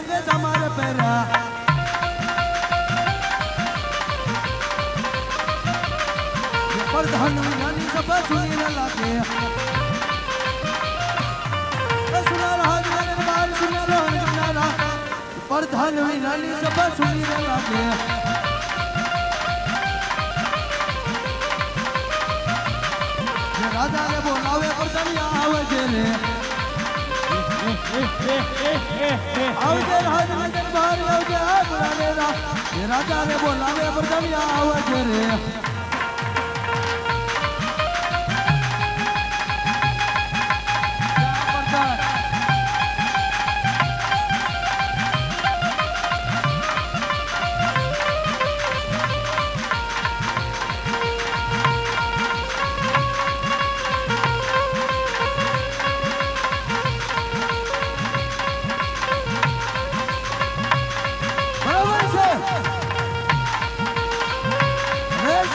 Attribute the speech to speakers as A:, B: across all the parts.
A: અંગે તમારે પહેરા. પ્રધાન વિનાની સભા સુની લાગે. પ્રધાન વિનાની સભા સુનીને લાગે. જે રાજાને બોલાવે પ્રધાનિયા આવે છે રે આવજે રાજ દરબાર આવજે આ બોલાવે રા જે રાજાને બોલાવે પ્રધાનિયા આવે છે રે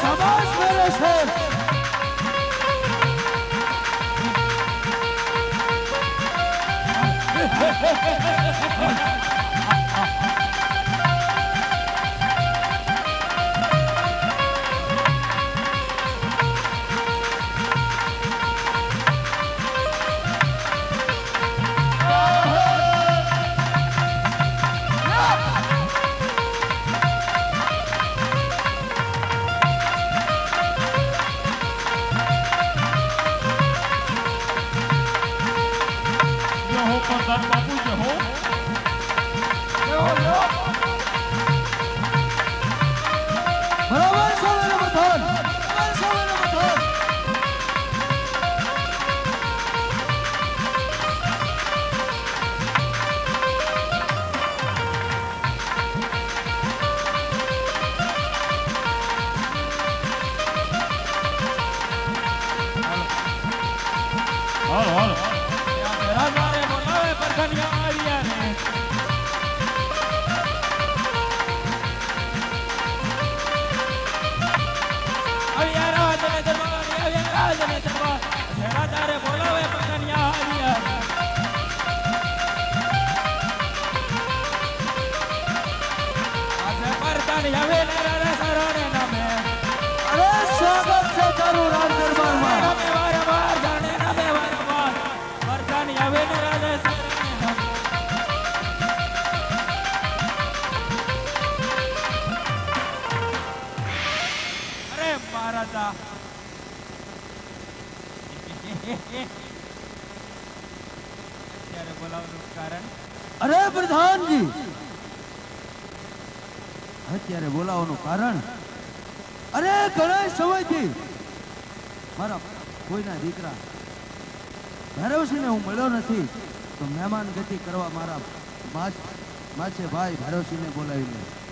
A: રે શાબાશ મેરે શેર
B: જે મહારાજા. અત્યારે બોલાવવાનું કારણ.
A: અરે પ્રધાનજી! અત્યારે બોલાવવાનું કારણ. અરે, ઘણા સમયથી મારા કોઈના દીકરા ભૈરવસિંહને હું મળ્યો નથી, તો મહેમાન ગતિ કરવા મારા માછે ભાઈ ભૈરવસિંહને બોલાવીને
B: આવશે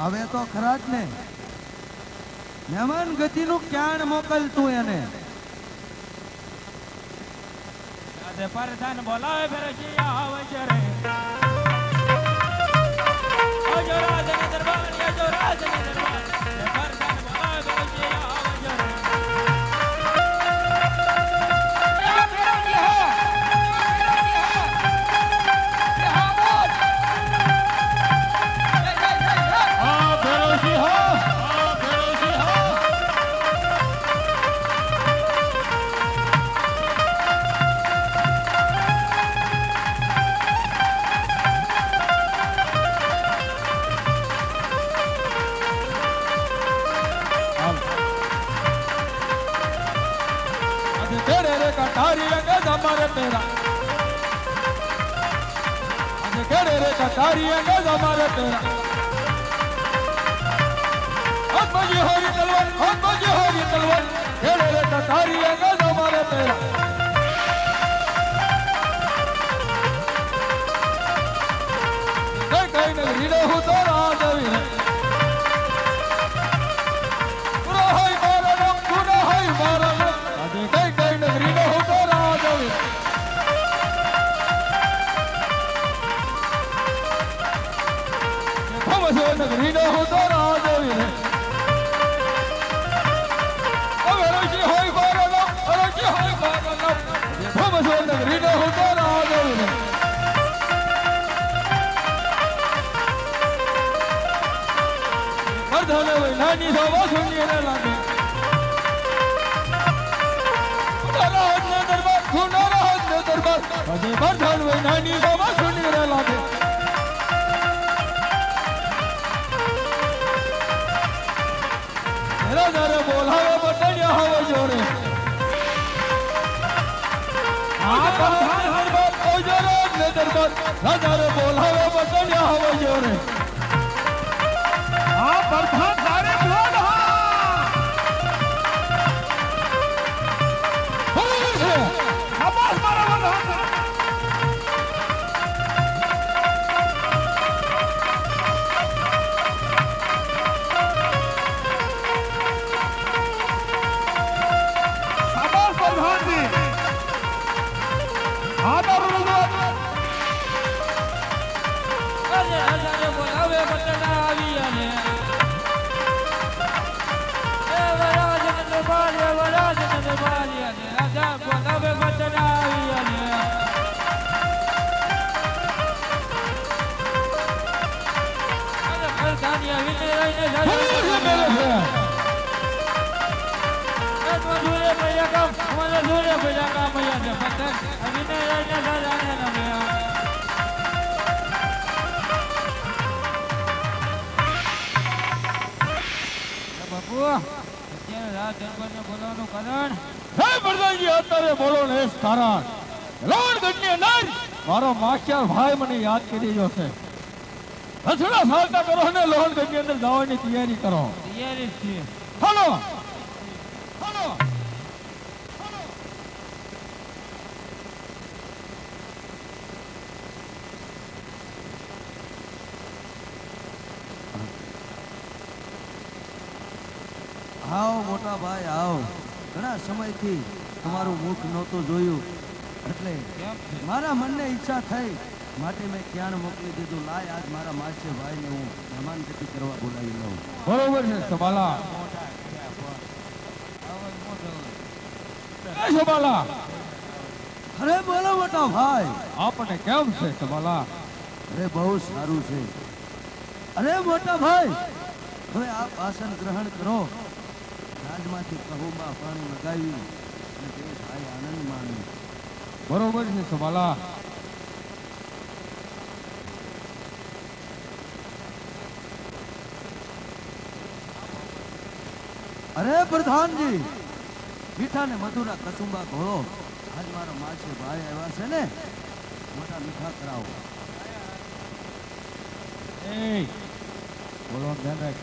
A: આવે તો ખરા જ ને. મહેમાન ગતિનું ક્યાણ મોકલતું એને?
B: પ્રધાન બોલાવે ફેરજી આવે છે રે. અજો રાજને દરબાર અજો રાજ દરબાર. રે
C: તારી ગજા મારે તેરા હોરી હાથમાં હોરી તલવાર. કેડે રે તારી ગજા મારે તેરા ને લાગે દરબાર સુનો રાજ ને દરબાર હજે વર્ધન હોય નાની સવા શૂન્ય ને લાગે રાજારે બોલાવે બટણ્યા હવે જોડે આ પ્રધાન પ્રધાન બોલો
D: ને
C: એસ કારણ. લોણગઢની અંદર મારો માખ્યાર ભાઈ મને યાદ કરી રહ્યો છે. રસડા સાલતા કરો ને લોણગઢની અંદર જવાની તૈયારી કરો.
D: તૈયારી છે
C: હલો! હલો!
A: આવો મોટા ભાઈ આવો. ઘણા સમયથી તમારું મુખ નહોતું જોયું. એટલે મારા મનને ઈચ્છા થઈ. માટે મેં ક્યાં મોકલી દીધું? લાય આજ મારા માસે ભાઈને હું મહેમાન ગતિ કરવા બોલાવી લઉં.
C: બરોબર છે સબાલા
A: અરે બોલો મોટા ભાઈ.
C: આપણે કેમ છે સબાલા
A: અરે બહુ સારું છે. અરે મોટા ભાઈ હવે આપ આસન ગ્રહણ કરો. રાજમાંથી કહુમાં પાણી લગાવી અને તે ભાઈ આનંદ માણ્યો
C: બરોબર છે સબાલા
A: અરે પ્રધાનજી મીઠા ને મધુરા કસુંબા ઘોડો આજ મારો માસી ભાઈ આવ્યા છે ને મોટા મીઠા કરાવો.
C: એ બોલો ધ્યાન રાખ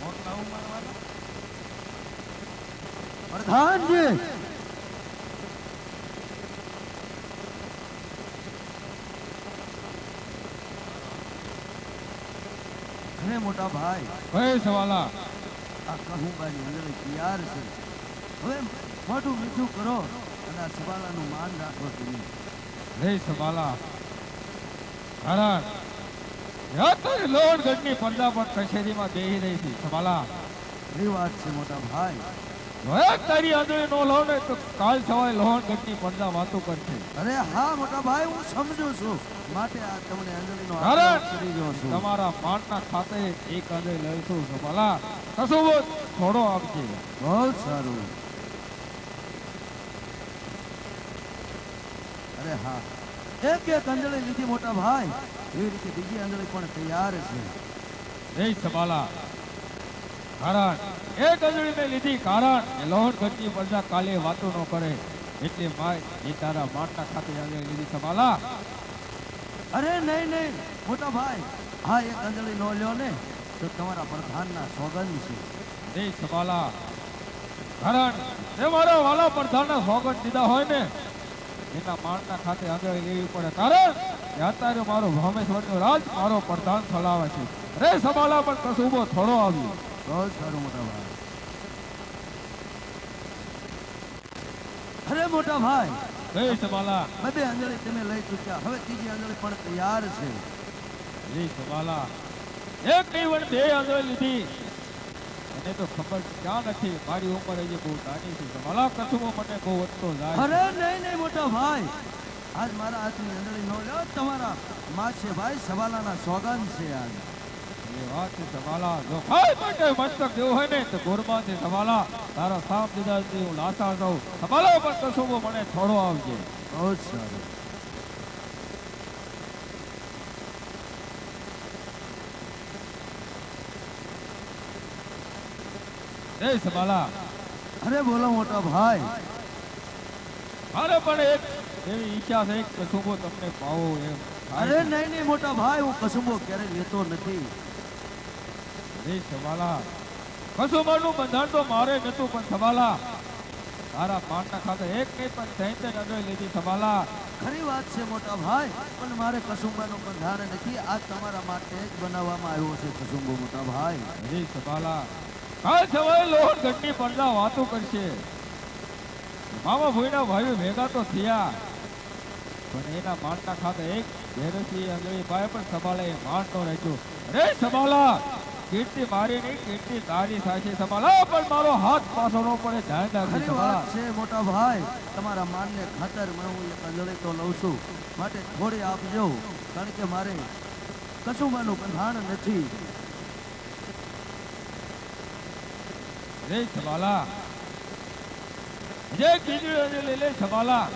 D: મોટલા ઉંમરવાળા
A: પ્રધાનજી અરે મોટા ભાઈ
C: કઈ સવાલા.
A: આ કહુંબાની અંદર તૈયાર છે. હવે મોઢું મીઠું કરો અને આ સવાલાનું માન રાખો તમે.
C: રે સબાલા કારણ અત્યારે લોણગઢની પડદા પર કચેરીમાં બેહી રહી સબાલા
A: એ વાત છે મોટા ભાઈ.
C: તારી આંધળી નો લો ને તો કાલ સવારે લોહણગઢની પડદા વાતો કરશે
A: અરે હા મોટા ભાઈ હું સમજુ છું. માટે આ તમને અંજલિનો
C: કારણ
A: કરી રહ્યો છું.
C: તમારા માનના ખાતે એક આંધળી લઈશું સબાલા કશું બોલ થોડો આપજે.
A: બહુ સારું. અરે હા. એક એક અંજળી લીધી મોટા ભાઈ. એવી રીતે બીજી અંજળી પણ તૈયાર છે.
C: જય સબાલા કારણ એક ગજળી મેં લીધી કારણ એ લોહણ ઘટની પ્રજા કાલે વાતો ન કરે. એટલે માય એ તારા માટના ખાતે આગળ લીધી સબાલા
A: અરે નહીં નહીં, મોટા ભાઈ, હા એ ગજળી નો લ્યો ને, તો તમારા પ્રધાનના સોગંદ છે.
C: એ સબાલા કારણ તે મારા વાલા પ્રધાનના સોગંદ દીધા હોય ને, એના માણના ખાતે આગળ લેવી પડે. કારણ કે અત્યારે મારો ભામેશ્વરનો રાજ મારો પ્રધાન ચલાવે છે. રે સબાલા પણ કસુબો થોડો આવ્યો.
A: બહુ સારું મોટા ભાઈ અરે મોટા ભાઈ બબે અંજળી તમે લઈ ચૂક્યા હવે ત્રીજી અંજળી પણ તૈયાર છે
C: એક નહીં પણ બે આંગળી લીધી મને તો ખબર ક્યાં નથી મારી ઉંમર હજી બહુ નાની છે સબાલા કસુમો મને બહુ વધતો જાય
A: અરે નહીં નહીં મોટા ભાઈ આજ મારા હાથની અંજળી નો લ્યો તમારા મા છે ભાઈ સવાલાના સોગંદ છે આજ
C: વાત સવાલા. જો ભાઈ માટે મસ્તક દેવું હોય ને તો ગોરબા સવાલા. તારા સાપ દીધા હું લાસાર દઉં સવાલા પણ કસુબો મને થોડો આવજે.
A: બહુ જ સારું.
C: જય સવાલા.
A: અરે બોલો મોટા ભાઈ.
C: અરે પણ એક એવી ઈચ્છા છે કસુંબો તમને પાવો એમ.
A: અરે. નહીં નહીં મોટા ભાઈ હું કસુંબો ક્યારેય લેતો નથી.
C: જય સવાલા કસુબાનું બંધાણ તો મારે નતું પણ સવાલા તારા પાટના ખાતે એક નહીં, પણ ત્રણ ત્રણ લીધી સવાલા
A: ખરી વાત છે, મોટા ભાઈ, પણ મારે કસુંબાનું બંધારણ નથી. આ તમારા માટે જ બનાવવામાં આવ્યો છે કસુંબો, મોટા ભાઈ.
C: અરે સબાલા કાલ સવારે લોહર ગઢની પડદા વાતો કરશે. મામા ભોયના ભાઈઓ ભેગા તો થયા. પણ એના માંડના ખાતે એક ભેરસી અંગળી ભાઈ, પણ માંડ નો રાખ્યો. રે સબાલા કીર્તિ મારી નહીં કીર્તિ તારી સાચી સંભાળો પણ મારો હાથ પાછો નો પડે ધ્યાન રાખજે
A: વાત છે મોટા ભાઈ. તમારા માનને ખાતર હું એક અંજળી તો લઉં છું. માટે થોડી આપજો કારણ કે મારે કશું માનું બંધાણ નથી.
C: રે સબાલા જે કીધું અંજળી લે સબાલા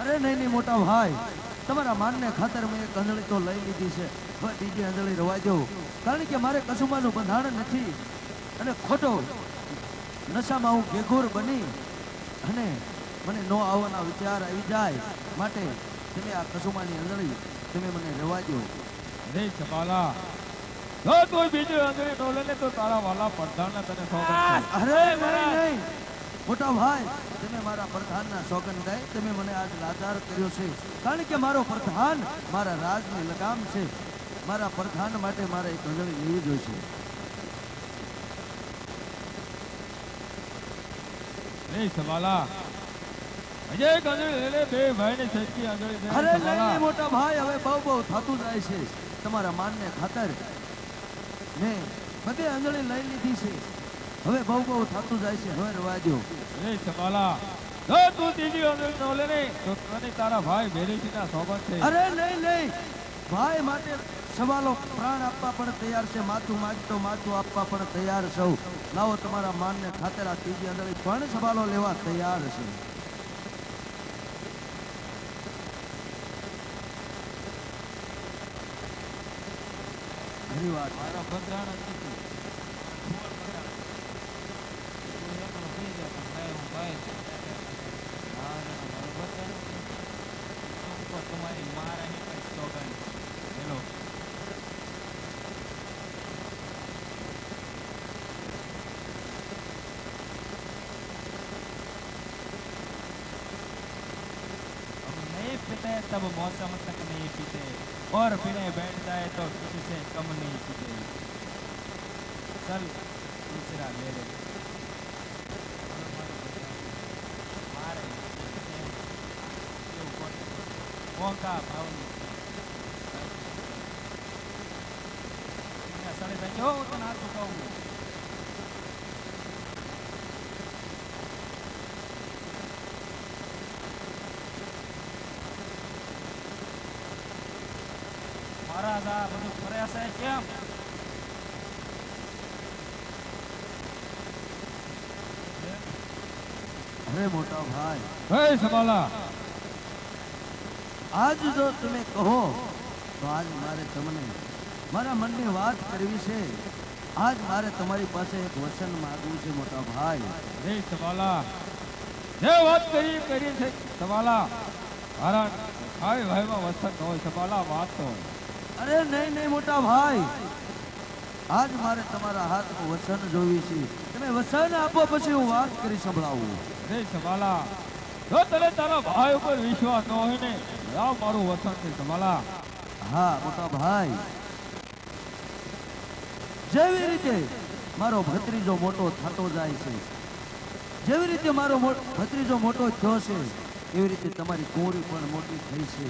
A: અરે નહીં નહીં મોટા ભાઈ. તમારા માનને ખાતર મેં એક અંજળી તો લઈ લીધી છે. હવે બીજી અંજળી રવા દો કારણ કે મારે કસુંબાનું બંધારણ નથી અને ખોટો નશામાં હું ઘેઘોર બની અને મને નો આવવાના વિચાર આવી જાય માટે તમે આ કસુંબાની અંજળી તમે મને રહેવા દો
C: રે સબાલા જો તું બીજું અંગળી નો લે તો તારા વાલા પ્રધાનના તને છે.
A: અરે નહીં નહીં. મોટા ભાઈ તમે મારા પ્રધાનના સોગંદ ગાય તમે મને આજ લાચાર કર્યો છે. કારણ કે મારો પ્રધાન મારા રાજની લગામ છે. મારા પ્રધાન માટે મારે એક ગઝલ લેવી જોઈશે.
C: રે સવાલા. અજય કંદરી લે લે બે ભાઈ ને સચી આંગળી દે
A: અરે નહીં મોટા ભાઈ હવે બહુ બહુ થતું જાય છે. તમારા માનને ખાતર મેં બધી અંજળી લઈ લીધી છે. હવે બહુ બહુ થતું જાય છે હવે રવા દો
C: રે સવાલા. જો તું ત્રીજી આંગળી નો લે ને તો તારા ભાઈ ભેરીસી ના સોગંદ છે.
A: અરે નહીં નહીં. ભાઈ માટે સવાલો પ્રાણ આપવા પણ તૈયાર છે, માથું માગતો માથું આપવા પણ તૈયાર સૌ લાવો તમારા માનને ખાતર ત્રીજી અંદર પણ સવાલો લેવા તૈયાર છે.
D: મારા મારો ભદ્રાણ
B: सब मौत मस्तक नहीं पीते और पीने बैठ जाए तो किसी से कम नहीं पीते चल दूसरा ले ले मारे वो का भाव
A: અરે મોટા ભાઈ
C: હે સબાલા
A: આજ જો તમે કહો તો આજ મારે તમને મારા મનની વાત કરવી છે આજ મારે તમારી પાસે એક વચન માંગવું છે મોટા ભાઈ
C: હે સબાલા જે વાત કરી કરી છે સબાલા મારા ભાઈ ભાઈમાં વસન હોય સવાલા વાત તો
A: અરે નહીં નહીં મોટા ભાઈ આજ મારે તમારા હાથમાં વચન જોવી છે તમે વચન આપો પછી હું વાત કરી સંભળાવું
C: સવાલા જો તને તારા ભાઈ ઉપર વિશ્વાસ ન હોય ને આ મારું વસન છે સવાલા
A: હા મોટા ભાઈ. જેવી રીતે મારો ભત્રીજો મોટો થતો જાય છે જેવી રીતે મારો ભત્રીજો મોટો થયો છે એવી રીતે તમારી કોરી પણ મોટી થઈ છે.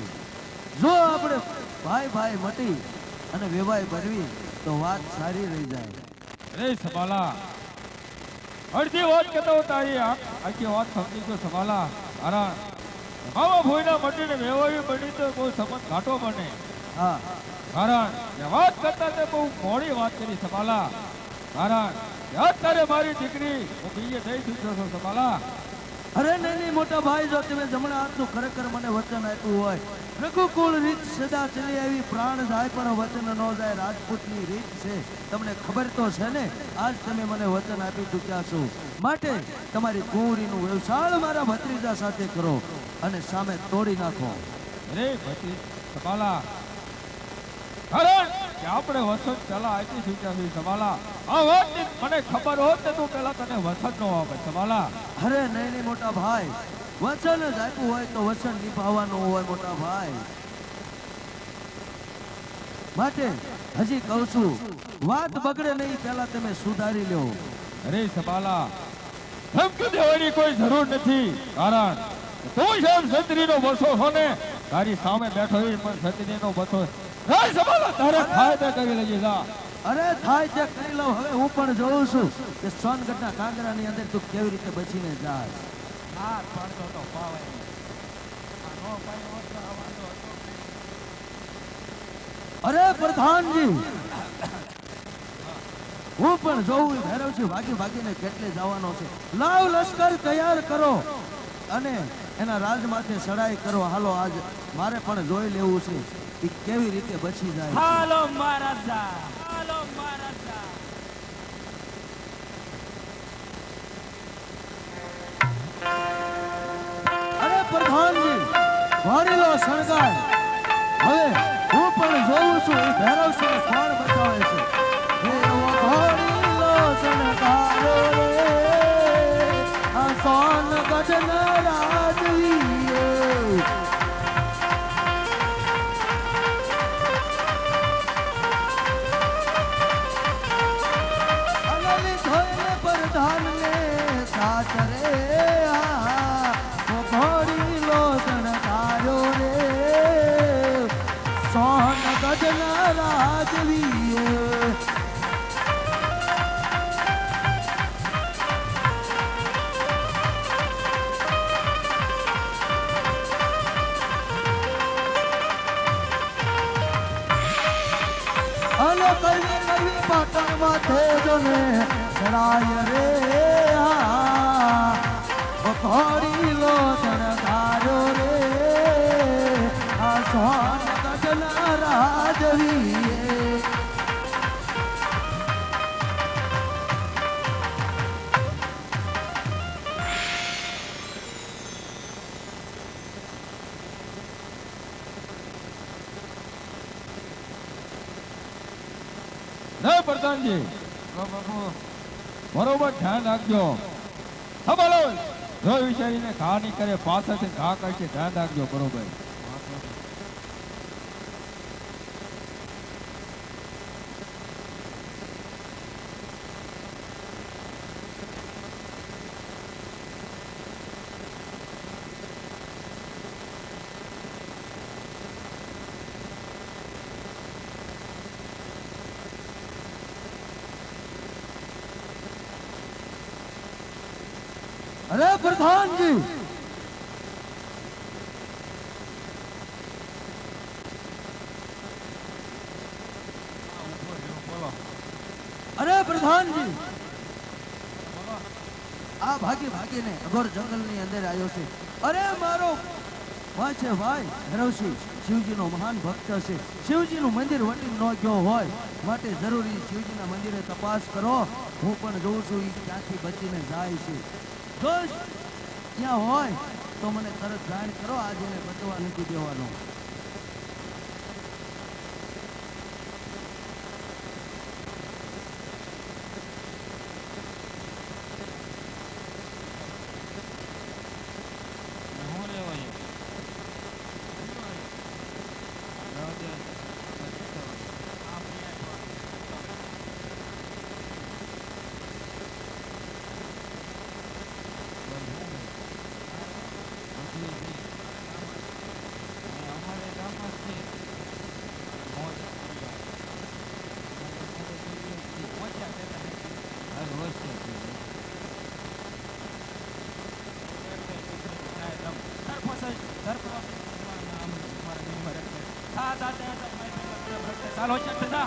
A: જો આપણે ભાઈ ભાઈ મટી અને વેવાય ભરવી તો વાત સારી રહી જાય.
C: રે સબાલા અડધી વાત કહેતો તારી આ- આખી વાત સમજી તો સમાલા કારણ આવા ભોયના મંડીને વેવાવી બની તો બહુ સંબંધ ઘાટો બને.
A: હા.
C: કારણ વાત કરતા તે બહુ મોડી વાત કરી સમાલા કારણ અત્યારે મારી દીકરી. હું બીજે થઈ છું સવાલા
A: અરે નહીં મોટા ભાઈ, જો તમે જમણા હાથનું ખરેખર મને વચન આપ્યું હોય, રઘુકુળ રીત સદા ચલી આવી, પ્રાણ જાય, પણ વચન ન જાય, રાજપૂતની રીત છે. તમને ખબર તો છે ને, આજ તમે મને વચન આપી ચૂક્યા છો. માટે તમારી કુંવરીનું વ્યવસાળ મારા ભત્રીજા સાથે કરો અને સામે તોડી નાખો.
C: અરે ભત્રી કપાલા. કે આપણે વસંત પેલા આપી છીએ સવાલા આ મને ખબર હોત ને તું પેલા તને વસંત નો આપે. સવાલા
A: અરે નહીં નહીં મોટા ભાઈ. વચન જ આપ્યું હોય તો વચન નિભાવવાનું હોય મોટા ભાઈ. માટે હજી કહું છું વાત બગડે નહીં પેલા તમે સુધારી લો
C: અરે સવાલા ધમકી દેવાની કોઈ જરૂર નથી. કારણ તું જેમ છત્રીનો બસો છો ને. તારી સામે બેઠો પણ પણ છત્રીનો બસો હે સવાલા તારે ફાયદા કરી લેજે જા.
A: અરે થાય તે કરી લઉં. હવે હું પણ જોઉં છું કે સોનગઢના કાંગરાની અંદર તું કેવી રીતે બચીને જાય.
B: પડતો તો પાવે.
A: અરે પ્રધાનજી! હું પણ જોઉં ભેરવ છું ભાગી ભાગીને કેટલે જવાનો છે. લાવ લશ્કર તૈયાર કરો અને એના રાજમાંથી ચડાઈ કરો. હાલો આજ મારે પણ જોઈ લેવું છે. કે કેવી રીતે બચી જાય?
B: હાલો મહારાજા હાલો મહારાજા.
A: અરે પ્રધાનજી વાડીલો શણગાર. હવે હું પણ જોઉં છું એ ભૈરવ સિંહ કોણ બતાવે છે. એવો વાડીલો શણગાર રે આ કઈ કઈ પાટણ માથે જોને ચડાય રે ભરી લો લોચન રે. આ સોન ગઢના
C: પ્રધાનજી બરોબર, ધ્યાન રાખજો. હા, બોલો. જો વિચારીને ઘા નહીં કરે પાછળથી ઘા કરશે ધ્યાન રાખજો, બરોબર.
A: અરે પ્રધાનજી? અરે પ્રધાનજી, આ ભાગી ભાગીને અઘોર જંગલની અંદર આવ્યો છે. અરે મારો ભાઈ છે ભાઈ ભૈરવસિંહ શિવજીનો મહાન ભક્ત છે. શિવજીનું મંદિર વટી ન ગયો હોય, માટે જરૂરી શિવજીના મંદિરે તપાસ કરો. હું પણ જોઉં છું એ ક્યાંથી બચીને જાય છે. જો ત્યાં હોય? તો મને તરત જાણ કરો આજે એને બચવા નથી દેવાનો.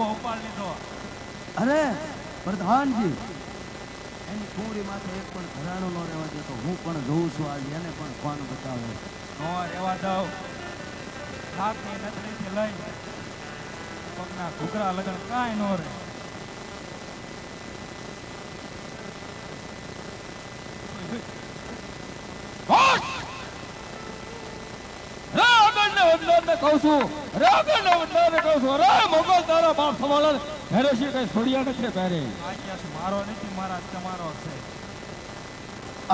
B: ખોબો ઉપાડ લીધો.
A: અરે પ્રધાનજી. એની કુંવરી માથે એક પણ ઘરાણો ન રહેવા દેતો હું પણ જોઉં છું આજે એને પણ કોણ બતાવે.
B: નો રહેવા દઉં. નાકની નથડીથી લઈ પગના ઘૂઘરા લગન કાંઈ નો રહે.
C: કહું છું રે આગળને વંદનારને કહું છું. રે મોગલ તારા બાપ સવાલ ભેરેશી કઈ છોડ્યા નથી પહેરે.
B: મારો નથી મારા તમારો છે.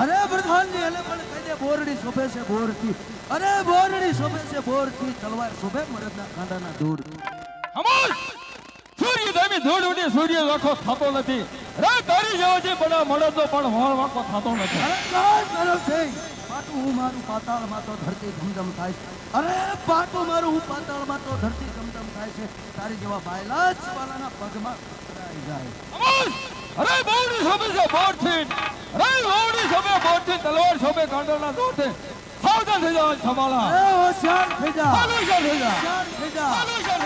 A: અરે પ્રધાનજી એને પણ કહી દે બોરડી શોભે છે બોરથી. અરે બોરડી શોભે છે બોરથી. તલવાર શોભે મરદના કાંડાના દૂર
C: હમોસ સૂર્ય દેવી ધૂળ ઉડી સૂર્ય વાંકો થતો નથી. રે તારી જેવો જે બડા મળદનો પણ હોળ વાખો થતો નથી.
A: અરે કાળ કરો છે. પાટું મારું પાતાળમાં તો ધરતી ધમધમ થાય છે. અરે પાટું મારું હું પાતાળમાં તો ધરતી ધમધમ થાય છે. તારી જેવા બાયલા જ પાલાના પગમાં પકડાઈ જાય.
C: અરે બોડી શોભે છે બોડથી અરે બોડી શોભે બોડથી તલવાર શોભે કાંડાના દૂરથી સાવધાન થઈ જાવ સંભાળા
A: એ હોશિયાર થઈ જા.
C: હોશિયાર થઈ જા.
A: હોશિયાર થઈ જા.